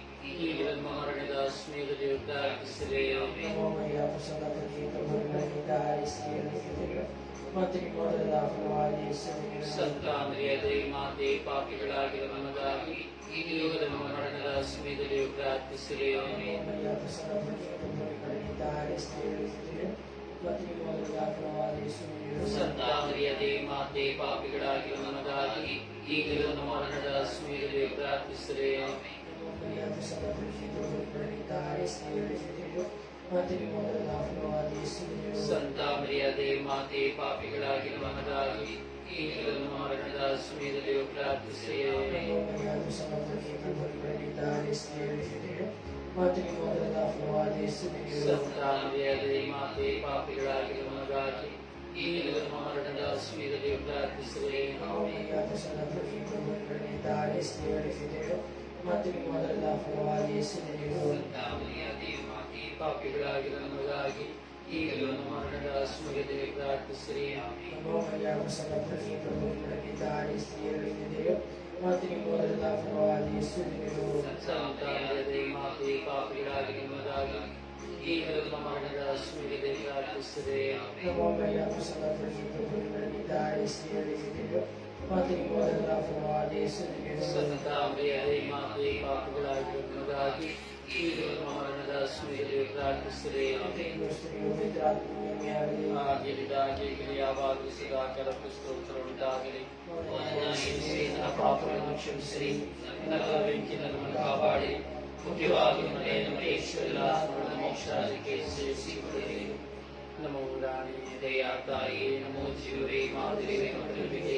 ಸಂತ ಮರಿಯದೆ ಮಾತೆ ಪಾಪಿಗಳಾಗಿರುವ ನಮಗಾಗಿ ಈಗಲೂ ನಮ್ಮ ಮರಣದ ಸಮಯದಲ್ಲಿ ಪ್ರಾರ್ಥಿಸಿರಿ ಆಮೆನ್. ಮರಿಯ ಪ್ರಸನ್ನ ಪಡೆದಿದ್ದಾರೆ ಸ್ತ್ರೀಯರಿದ್ದೀರಿ ಮತ್ತು ನಿಮ್ಮ ಮೊದಲ ಫಲವಾದ ಯೇಸುವಿನ ಸಂತ ಮರಿಯದೆ ಮಾತೆ ಪಾಪಿಗಳಾಗಿರುವ ನಮಗಾಗಿ ಈಗಲೂ ನಮ್ಮ ಮರಣದ ಸಮಯದಲ್ಲಿ ಪ್ರಾರ್ಥಿಸಿರಿ ಆಮೆನ್. ಮತ್ತು ನಿಮ್ಮ ಮೊದಲ ಫಲವಾದ ಯೇಸುವಿನ ಸಂತ ಮರಿಯದೆ ಮಾತೆ ಪಾಪಿಗಳಾಗಿರುವ ನಮಗಾಗಿ ಈಗಲೂ ನಮ್ಮ ಮರಣದ ಸಮಯದಲ್ಲಿ ಪ್ರಾರ್ಥಿಸಿರಿ amen. Santa Maria de Mate, Papi Gladi, Mandavi, Eagle Marada, Smith, the Oclatusia, the Santa Maria de Mate, Papi Gladi, Mandavi, Eagle Marada, Smith, the Oclatusia, the Oclatusia, the Oclatusia, the Oclatusia, the Oclatusia, the Oclatusia, the Oclatusia, the متنی موپی پاپیسری موبائل ಆಗಿರಿದಾಗಿ ಯಾವಾಗಲೂ ಸದಾ ಕೆಲವು ಸ್ತೋತ್ರ ಉಂಟಾಗಲಿ ನನ್ನ ಪಾಪಗಳನ್ನು ಕ್ಷಮಿಸಿರಿ ನನ್ನ ಬೆಂಕಿನ ನಮ್ಮನ್ನು ಕಾಪಾಡಿ ಮುಖ್ಯವಾಗಿ ಮನೆ ನಮ್ಮ ಈಶ್ವರ ಮೋಕ್ಷಕ್ಕೆ ಸೇರಿಸಿಕೊಳ್ಳಿರಿ ನಮ್ಮ ಊರಾಣಿ ದಯ ತಾಯಿ ನಮೋ ಜೀವರೇ ಮಾದರಿ ಮಕ್ಕಳಿಗೆ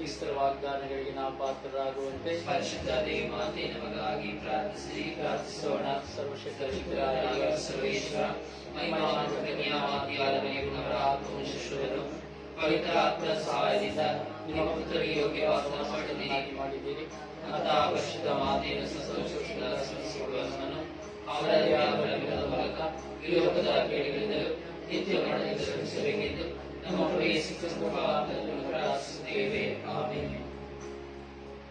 ಕ್ರಿಸ್ತರ ವಾಗ್ದಾನಗಳಿಗೆ ನಾವು ಪಾತ್ರರಾಗುವಂತೆ ಪರಿಶುದ್ಧ ದೇವಮಾತೆ ನಮಗಾಗಿ ಪ್ರಾರ್ಥಿಸಿರಿ ಪ್ರಾರ್ಥಿಸೋಣ. ಸರ್ವಶಕ್ತ ಸರ್ವೇಶ್ವರ ಮಹಿಮಾನ ಕನ್ಯಾವಾದಿಯಾದ ಪವಿತ್ರ ಆತ್ಮ ಸಹಾಯದಿಂದ ನಿಮ್ಮ ಪುತ್ರರಿಗೆ ಯೋಗ್ಯವಾದ ಮಾಡಿದ್ದೀರಿ. ಮಾಡಿದ್ದೀರಿ. ಅಂತ ಪರಿಶುದ್ಧ ಮಾತೆಯನ್ನು ಸಂತೋಷದಿಂದ ಅವರ ಮೂಲಕ ಈ ಲೋಕದ ಕೇಳಿಗಳಿಂದಲೂ ನಿತ್ಯ ಮರಣದಿಂದ ರಕ್ಷಿಸಬೇಕೆಂದು ನಮ್ಮ ಪ್ರವೇಶಿಸುವ ಪ್ರಾರ್ಥಿಸುತ್ತೇವೆ ಆಮೇಲೆ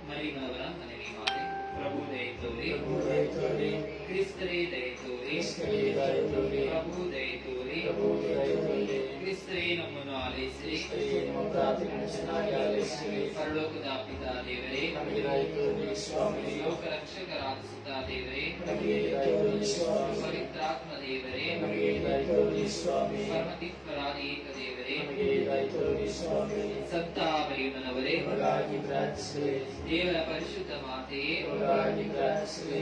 ಮರಿಮನವರ ಮನೆಗೆ ಮಾತೆ ಪ್ರಭು ದಯ ತೋರಿ ಪ್ರಭು ದಯ ತೋರಿ. ಕ್ರಿಸ್ತರೇ ದಯ ತೋರಿ ಕ್ರಿಸ್ತರೇ ದಯ ತೋರಿ. ಪ್ರಭು ದಯ ತೋರಿ ಪ್ರಭು ದಯ ತೋರಿ. ಕ್ರಿಸ್ತರೇ ನಮ್ಮನ್ನು ಆಲೈಸಿರಿ ಕ್ರಿಸ್ತರೇ ನಿಮ್ಮ ಪ್ರಾರ್ಥನೆಯನ್ನು ಚೆನ್ನಾಗಿ ಆಲಿಸಿರಿ. ಪರಲೋಕದ ಪಿತಾ ದೇವರೇ ನಮಗೆ ದಯ ತೋರಿ ಸ್ವಾಮಿ ಲೋಕ ರಕ್ಷಕರಾದ ಸುತ್ತ ದೇವರೇ ನಮಗೆ ದಯ ತೋರಿ ಸ್ವಾಮಿ ಪವಿತ್ರಾತ್ಮ ದೇವರೇ ನಮಗೆ ದಯ ತೋರಿ ಸ್ವಾಮಿ ಸಂತ ಮರಿಯಮ್ಮನವರೇ ನಮಗಾಗಿ ಪ್ರಾರ್ಥಿಸಿರಿ ದೇವರ ಪರಿಶುದ್ಧ ಮಾತೆಯೇ. ನಮಗಾಗಿ ಪ್ರಾರ್ಥಿಸಿರಿ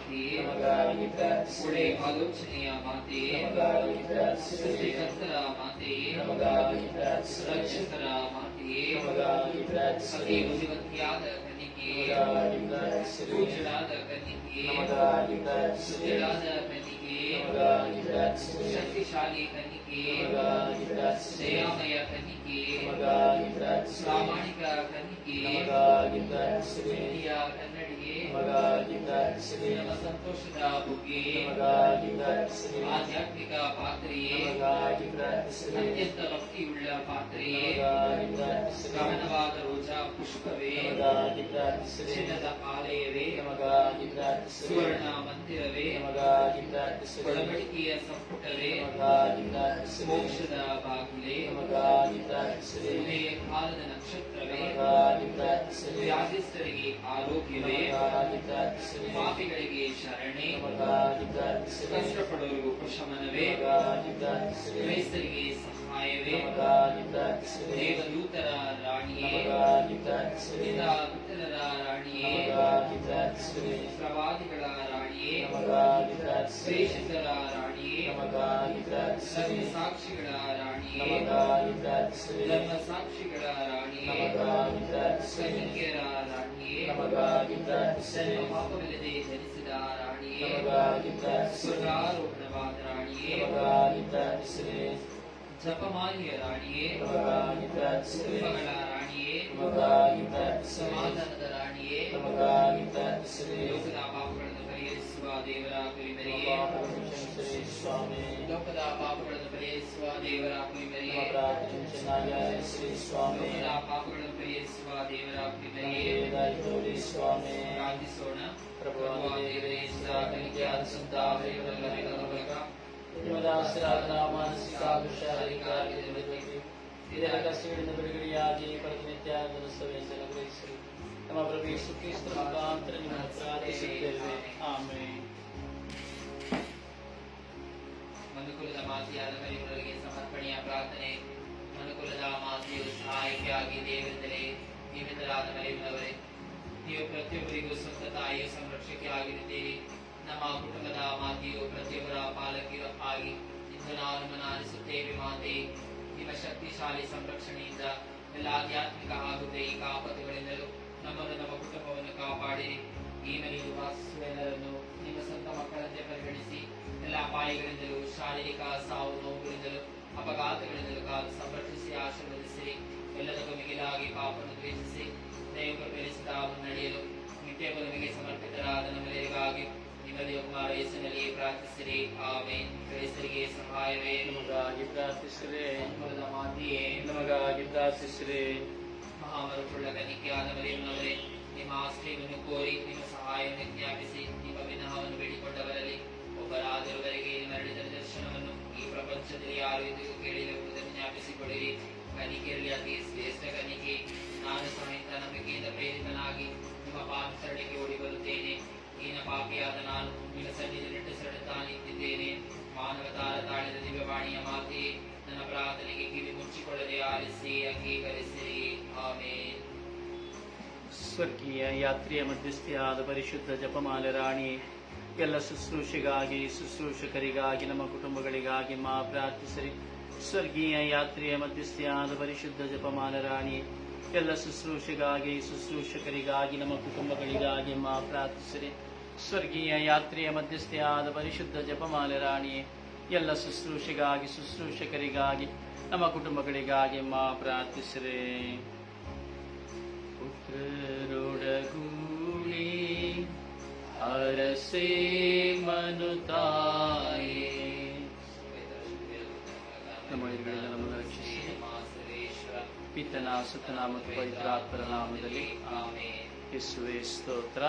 ನಮಗಾಗಿ ಪ್ರಾರ್ಥಿಸಿರಿ ಒಳ್ಳೆ ಆಲೋಚನೆಯ ಮಾತೆಯೇ ನಮಗಾಗಿ ಪ್ರಾರ್ಥಿಸಿರಿ ಸೃಷ್ಟಿಕರ್ತರ ಮಾತೆಯೇ ನಮಗಾಗಿ ಪ್ರಾರ್ಥಿಸಿರಿ ರಕ್ಷಕರ ಮಾತೆಯೇ ನಮಗಾಗಿ ಅತಿ ಪ್ರಾರ್ಥಿಸಿರಿ ಬುದ್ಧಿವಂತಿಯಾದ ಕನ್ನಿಕೆಯೇ ನಮಗಾಗಿ ಪ್ರಾರ್ಥಿಸಿರಿ ಪೂಜ್ಯಳಾದ ಕನ್ನಿಕೆಯೇ ನಮಗಾಗಿ ಪ್ರಾರ್ಥಿಸಿರಿ ಸುಜಳಾದ ಕನ್ನಿಕೆಯೇ ನಮಗಾಗಿ ಪ್ರಾರ್ಥಿಸಿರಿ ಶಕ್ತಿಶಾಲಿ ಕನ್ನಿಕೆಯೇ ನಮಗಾಗಿ ಪ್ರಾರ್ಥಿಸಿರಿ ದಯಾಮಯ ಕನ್ನಿಕೆಯೇ ನಮಗಾಗಿ ಪ್ರಾರ್ಥಿಸಿರಿ ಪ್ರಾಮಾಣಿಕ ಕನ್ನಿಕೆಯೇ ನಮಗಾಗಿ ಪ್ರಾರ್ಥಿಸಿರಿ ಪ್ರೀತಿಯ ಕನ್ನಡಿಗೆ ನಮಗಾಗಿ ಪ್ರಾರ್ಥಿಸಿರಿ ನಮ್ಮ ಸಂತೋಷದ ಬುಗ್ಗೆ ನಮಗಾಗಿ ಪ್ರಾರ್ಥಿಸಿರಿ ಆಧ್ಯಾತ್ಮಿಕ ಪಾತ್ರೆಯೇ ನಮಗಾಗಿ ಪ್ರಾರ್ಥಿಸಿರಿ ಅತ್ಯಂತ ಭಕ್ತಿಯುಳ್ಳ ಪಾತ್ರೆಯೇ ಗಮನವಾದ ರೋಜಾ ಪುಷ್ಪವೇ ನಮಗಾಗಿ ಪ್ರಾರ್ಥಿಸಿರಿ ಚಿನ್ನದ ಆಲಯವೇ ನಮಗಾಗಿ ಪ್ರಾರ್ಥಿಸಿರಿ ಸುವರ್ಣ ಮಂದಿರವೇ ನಮಗ ಪ್ರಾರ್ಥಿಸಿರಿ ಒಡಂಬಡಿಕೆಯ ಸಂಪುಟವೇ ನಮಗಾಗಿ ಪ್ರಾರ್ಥಿಸಿರಿ ಮೋಕ್ಷದ ಬಾಗಿಲೇ ನಮಗಾಗಿ ಪ್ರಾರ್ಥಿಸಿರಿ ಉದಯ ಕಾಲದ ನಕ್ಷತ್ರವೇ ವ್ಯಾಧಿಸ್ಥರಿಗೆ ಆರೋಗ್ಯವೇ. ಪಾಪಿಗಳಿಗೆ ಶರಣೆ. ಕಷ್ಟಪಡುವ ಉಪಶಮನವೇ ಕ್ರೈಸ್ತರಿಗೆ ಸಹಾಯವೇ. ದೇವದೂತರ ರಾಣಿಯೇ. ದೇವದೂತರ ರಾಣಿಯೇ. ಪ್ರವಾದಿಗಳ ರಾಣಿಯೇ. ಪಿತಾ ವಿಠಲರ ರಾಣಿಯೇ ನಮಗಾಗಿ ಪ್ರಾರ್ಥಿಸಿರಿ ಪ್ರವಾದಿಗಳ ರಾಣಿಯೇ ನಮಗಾಗಿ ಪ್ರಾರ್ಥಿಸಿರಿ ಶ್ರೇಷ್ಠರ ರಾಣಿಯೇ ಕನ್ನಿಕೆಯರ ರಾಣಿಯೇ ನಮಗಾಗಿ ಪ್ರಾರ್ಥಿಸಿರಿ ಪಾಪವಿಲ್ಲದೆ ಜನಿಸಿದ ರಾಣಿಯೇ ನಮಗಾಗಿ ಪ್ರಾರ್ಥಿಸಿರಿ ಸ್ವರ್ಗಾರೋಹಣವಾದ ರಾಣಿಯೇ ನಮಗಾಗಿ ಪ್ರಾರ್ಥಿಸಿರಿ ಜಪಮಾಲಿಯ ರಾಣಿಯೇ ನಮಗಾಗಿ ಪ್ರಾರ್ಥಿಸಿರಿ ಮಗಳ ರಾಣಿಯೇ ನಮಗಾಗಿ ಪ್ರಾರ್ಥಿಸಿರಿ ಸಮಾಧಾನದ ರಾಣಿಯೇ ನಮಗಾಗಿ ಪ್ರಾರ್ಥಿಸಿರಿ ಲೋಕದ ಪಾಪಗಳನ್ನು ಪರಿಹರಿಸುವ ದೇವರ ನಮ್ಮ ಕುರಿಮರಿಯೇ ಪಾಪಗಳನ್ನು ಕ್ಷಮಿಸಿರಿ ಸ್ವಾಮಿ ಲೋಕದ ಪಾಪಗಳನ್ನು ಪರಿಹರಿಸುವ ದೇವರ ನಮ್ಮ ಕುರಿಮರಿಯೇ ಪ್ರಾರ್ಥನೆ ಚೆನ್ನಾಗಿ ಆಲಿಸಿರಿ ಸ್ವಾಮಿ ಲೋಕದ ಪಾಪಗಳನ್ನು ಪರಿಹರಿಸುವ ದೇವರ ಕುರಿಮರಿಯೇ ನಮಗೆ ದಯ ತೋರಿ ಸ್ವಾಮಿ ಪ್ರಾರ್ಥಿಸೋಣ ಪ್ರಭುವಾದ ದೇವರೇ ಸದಾ ಕಲಿಕೆಯಾದ ಸಂತಾಪಗಳ ಮೂಲಕ ನಿಮ್ಮದಾಸರಾದ ಮಾನಸಿಕ ಹಾಗೂ ಶಾರೀರಿಕ ಆರೋಗ್ಯದಲ್ಲಿ ಇದರ ಕಷ್ಟಗಳಿಂದ ಬಿಡುಗಡೆಯಾಗಿ ಪ್ರತಿನಿತ್ಯ ಸಭೆಯನ್ನು ಗ್ರಹಿಸಿರಿ ನಮ್ಮ ಪ್ರಭು ಯೇಸು ಕ್ರಿಸ್ತರ ಮುಖಾಂತರ ಮನುಕುಲದ ಮಾತೆಯಾದ ಮರಿಯವರಿಗೆ ಸಮರ್ಪಣೆಯ ಪ್ರಾರ್ಥನೆ ಮನುಕುಲದ ಮಾತೆಯು ಸಹಾಯಕ್ಕೆ ಆಗಿ ದೇವರಿಂದಲೇ ಜೀವಿತರಾದ ಮರಿಯವರೇ ನೀವು ಪ್ರತಿಯೊಬ್ಬರಿಗೂ ಸ್ವಂತ ತಾಯಿಯು ಸಂರಕ್ಷಕ್ಕೆ ಆಗಿರುತ್ತೀರಿ ನಮ್ಮ ಕುಟುಂಬದ ಮಾತೆಯು ಪ್ರತಿಯೊಬ್ಬರ ಪಾಲಕಿರು ಆಗಿ ಇಂದು ನಾವು ಮನಾರಿಸುತ್ತೇವೆ ಮಾತೆ ನಿಮ್ಮ ಶಕ್ತಿಶಾಲಿ ಸಂರಕ್ಷಣೆಯಿಂದ ಎಲ್ಲ ಆಧ್ಯಾತ್ಮಿಕ ಹಾಗೂ ದೈಹಿಕ ಆಪತ್ತುಗಳಿಂದಲೂ ನಮ್ಮನ್ನು ನಮ್ಮ ಕುಟುಂಬವನ್ನು ಕಾಪಾಡಿರಿ ಈ ಮನೆಯಲ್ಲಿ ವಾಸಿಸುವ ಎಲ್ಲರನ್ನು ನಿಮ್ಮ ಸ್ವಂತ ಮಕ್ಕಳಂತೆ ಪರಿಗಣಿಸಿ ಎಲ್ಲ ಅಪಾಯಗಳಿಂದಲೂ, ಶಾರೀರಿಕ ಸಾವು ನೋವುಗಳಿಂದಲೂ, ಅಪಘಾತಗಳಿಂದಲೂ ಕಾದು ಸಂರಕ್ಷಿಸಿ ಆಶೀರ್ವದಿಸಿರಿ ಎಲ್ಲದಕ್ಕೂ ಮಿಗಿಲಾಗಿ ಪಾಪವನ್ನು ದ್ವೇಷಿಸಿ ದೇವರು ಮುನ್ನಡೆಯಲು ನಿತ್ಯ ನಿಮಗೆ ಸಮರ್ಪಿತರಾದ ನಮ್ಮೆಲ್ಲರಿಗಾಗಿ ನಿಮ್ಮ ದೇವಕುಮಾರ ವಯಸ್ಸಿನಲ್ಲಿ ಪ್ರಾರ್ಥಿಸಿರಿ. ಆಮೇನ್. ಕ್ರೈಸ್ತರಿಗೆ ಸಹಾಯವೇ. ನಮಗಾಗಿ ಪ್ರಾರ್ಥಿಸಿರಿ. ಮಾತೆಯೇ. ಮಹಾಮರುವುಳ್ಳ ಕನಿಕೆಯಾದ ಮರಿಯಮ್ಮನವರೇ ನಿಮ್ಮ ಆಶ್ರಯವನ್ನು ಕೋರಿ, ನಿಮ್ಮ ಸಹಾಯವನ್ನು ಜ್ಞಾಪಿಸಿ, ನಿಮ್ಮ ವಿನಹವನ್ನು ಬೇಡಿಕೊಂಡವರಲ್ಲಿ ಒಬ್ಬರಾದರುವರೆಗೆ ಮರಳಿದ ದರ್ಶನವನ್ನು ಈ ಪ್ರಪಂಚದಲ್ಲಿ ಯಾರು ಇದು ಕೇಳಿರುವುದನ್ನು ಜ್ಞಾಪಿಸಿಕೊಡಿರಿ ಕನಿಕೆಯಲ್ಲಿ ಅತಿ ಶ್ರೇಷ್ಠ ಕನಿಕೆ, ನಾನು ಸಹಿತ ನಂಬಿಕೆಯಿಂದ ಪ್ರೇರಿತನಾಗಿ ನಿಮ್ಮ ಪಾದಸರಣಿಗೆ ಓಡಿ ಬರುತ್ತೇನೆ ಈನ ಪಾಪಿಯಾದ ನಾನು ನಿಮ್ಮ ಸನ್ನಿಧಿ ನಿಟ್ಟುಸರಡುತ್ತಾ ನಿಂತಿದ್ದೇನೆ. ಮಾನವ ತಾರ ತಾಳಿದ ದಿವ್ಯವಾಣಿಯ ಮಾತೆಯೇ, ನನ್ನ ಪ್ರಾರ್ಥನೆಗೆ ಕಿವಿ ಮುಚ್ಚಿಕೊಳ್ಳದೆ ಆಲಿಸಿ ಅಂಗೀಕರಿಸಿ ಸ್ವರ್ಗೀಯ ಯಾತ್ರೆಯ ಮಧ್ಯಸ್ಥೆಯಾದ ಪರಿಶುದ್ಧ ಜಪಮಾಲೆ ರಾಣಿ, ಎಲ್ಲ ಶುಶ್ರೂಷೆಗಾಗಿ, ಶುಶ್ರೂಷಕರಿಗಾಗಿ, ನಮ್ಮ ಕುಟುಂಬಗಳಿಗಾಗಿ ಮಾ ಪ್ರಾರ್ಥಿಸರಿ. ಸ್ವರ್ಗೀಯ ಯಾತ್ರೆಯ ಮಧ್ಯಸ್ಥೆಯಾದ ಪರಿಶುದ್ಧ ಜಪಮಾಲೆ ರಾಣಿ, ಎಲ್ಲ ಶುಶ್ರೂಷೆಗಾಗಿ, ಶುಶ್ರೂಷಕರಿಗಾಗಿ, ನಮ್ಮ ಕುಟುಂಬಗಳಿಗಾಗಿ ಮಾ ಪ್ರಾರ್ಥಿಸಿರಿ. ಸ್ವರ್ಗೀಯ ಯಾತ್ರೆಯ ಮಧ್ಯಸ್ಥೆಯಾದ ಪರಿಶುದ್ಧ ಜಪಮಾಲೆ ರಾಣಿ, ಎಲ್ಲ ಶುಶ್ರೂಷೆಗಾಗಿ, ಶುಶ್ರೂಷಕರಿಗಾಗಿ, ನಮ್ಮ ಕುಟುಂಬಗಳಿಗಾಗಿ ಮಾ ಪ್ರಾರ್ಥಿಸಿರಿ. പുത്രരോടകൂടി അരസേ മനുതായേ ನಮ್ಮ ಇರುವೆಲ್ಲ ನಮ್ಮನ್ನು ರಕ್ಷಿಸಿ ಪಿತನ ಸುತನ ಮತ್ತು ಪವಿತ್ರಾತ್ಮರ ನಾಮದಲ್ಲಿ ಆಮೇನ್ ಯೇಸುವೆ ಸ್ತೋತ್ರ